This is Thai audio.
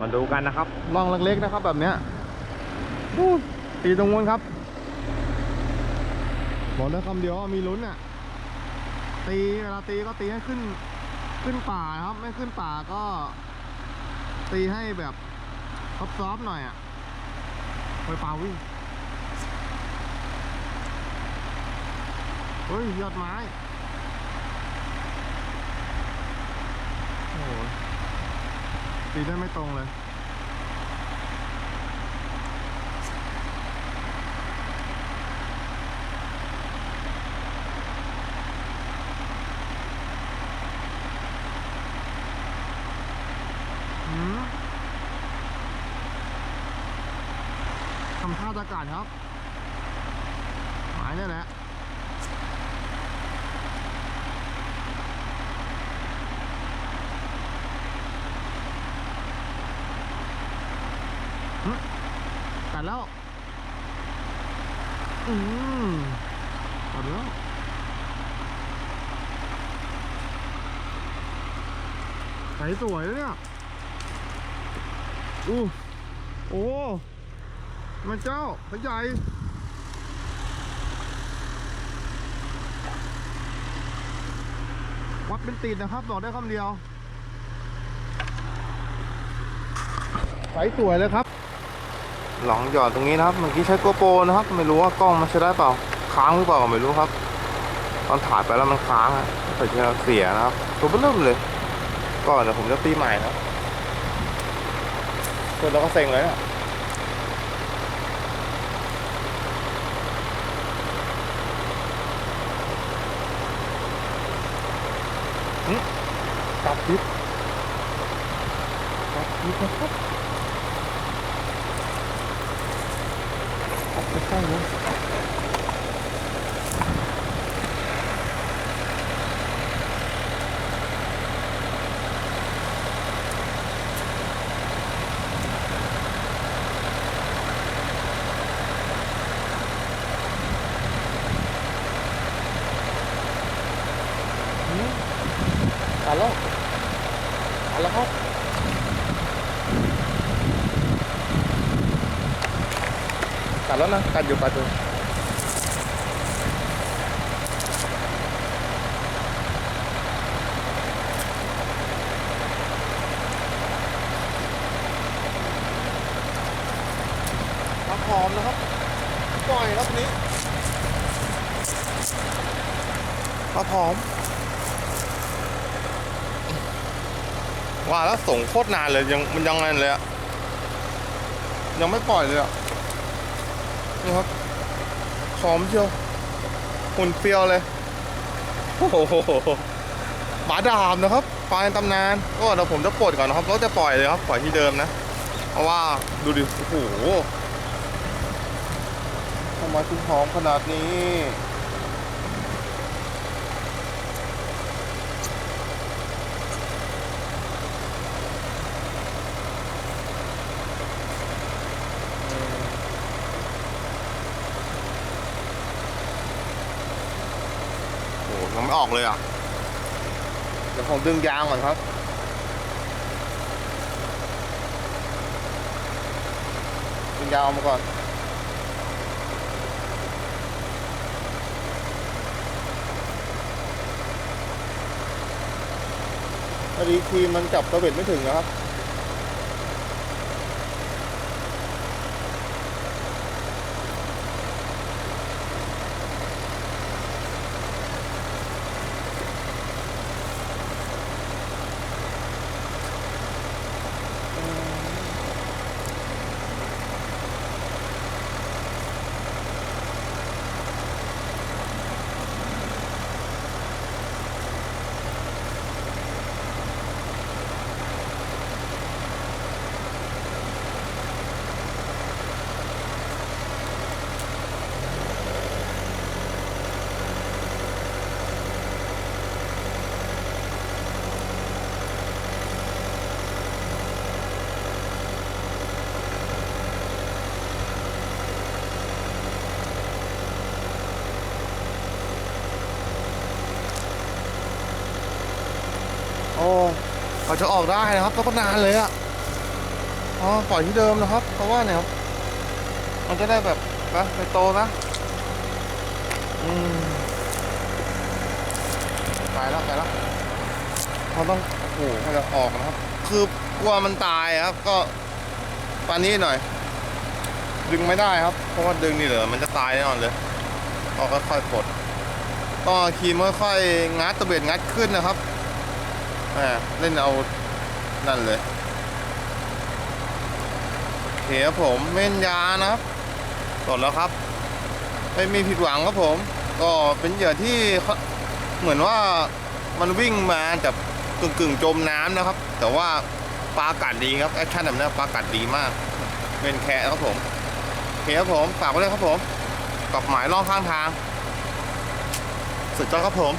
มาดูกันนะครับร่องเล็กๆนะครับ แบบเนี้ยตีตรงนู้นครับบอกได้คำเดียวมีลุ้นอะตีเวลาตีก็ตีให้ขึ้นขึ้นป่านะครับ ไม่ขึ้นป่าก็ ตีให้แบบซอฟๆหน่อยอะไปป่าวิ่งเฮ้ยยอดไม้ โอ้โห ตีได้ไม่ตรงเลยหืมทำท่าตะการครับ หมายนี่แหละ หึกัดแล้ว อืมกัดแล้วใสสวยเลยเนี่ย อู้โอ้มันเจ้าพระใหญ่วัดเป็นตีนนะครับบอกได้คำเดียว ใสสวยเลยครับ หลองหยอดตรงนี้นะครับเมื่อกี้ใช้โกโปรนะครับ ไม่รู้ว่ากล้องมันใช้ได้เปล่าค้างหรือเปล่าไม่รู้ครับ ตอนถ่ายไปแล้วมันค้างอะแต่จะเสียนะครับตัวเบิ่มเลยก็เดี๋ยวผมจะตีใหม่นะเพื่อนเราก็เซ็งเลยเนี่ยหึตัดคลิปตัดคลิปนะครับ ตัดไม่ใช่เลยหึตัด แล้วตัดแล้วครับตัดแล้วนะกัดอยู่กัดอยู่ปลาหอมนะครับปล่อยครับทีนี้ปลาหอมว่าแล้วส่งโคตรนานเลยยังมันยังไงเลยอะยังไม่ปล่อยเลยอะ นี่ครับหอมเชียวหุ่นเปรียวเลย โอ้โหปาดาบนะครับปลาในตำนาน ก็เดี๋ยวผมจะปลดก่อนนะครับแล้วจะปล่อยเลยครับ ปล่อยที่เดิมนะ เพราะว่าดูดิ โอ้โหทำไมถึงหอมขนาดนี้ ยังไม่ออกเลยอะ เดี๋ยวผมดึงยางก่อนครับ ดึงยางออกมาก่อน พอดีครีมมันจับกระเบ็ดไม่ถึงนะครับ โอาจะออกได้นะครับต้องนานเลยอะอ๋อปล่อยที่เดิมนะครับ เพราะว่าเนี่ยมันจะได้แบบนะไปโตนะอืมไปแล้วไปแล้วเขาต้องโอ้โหมันจะออกนะครับ คือกลัวมันตายครับ ก็ปานนี้หน่อย ดึงไม่ได้ครับ เพราะว่าดึงนี่เหลือมันจะตายแน่นอนเลยก็ค่อยๆปลดต้องคีมค่อยๆงัดตะเบ็ดงัดขึ้นนะครับ เล่นเอานั่นเลยโอเคครับผมเม่นยานะครับปลดแล้วครับ ไม่มีผิดหวังครับผม ก็เป็นเหยื่อที่เหมือนว่ามันวิ่งมาจากกึ่งกึ่งๆจมน้ำนะครับ แต่ว่าปลากัดดีครับแอคชั่นแบบนี้ปลากัดดีมาก เป็นแคะครับผมเคครับผมฝากไว้เลยครับผมกับหมายล่องข้างทางสุดยอดครับผม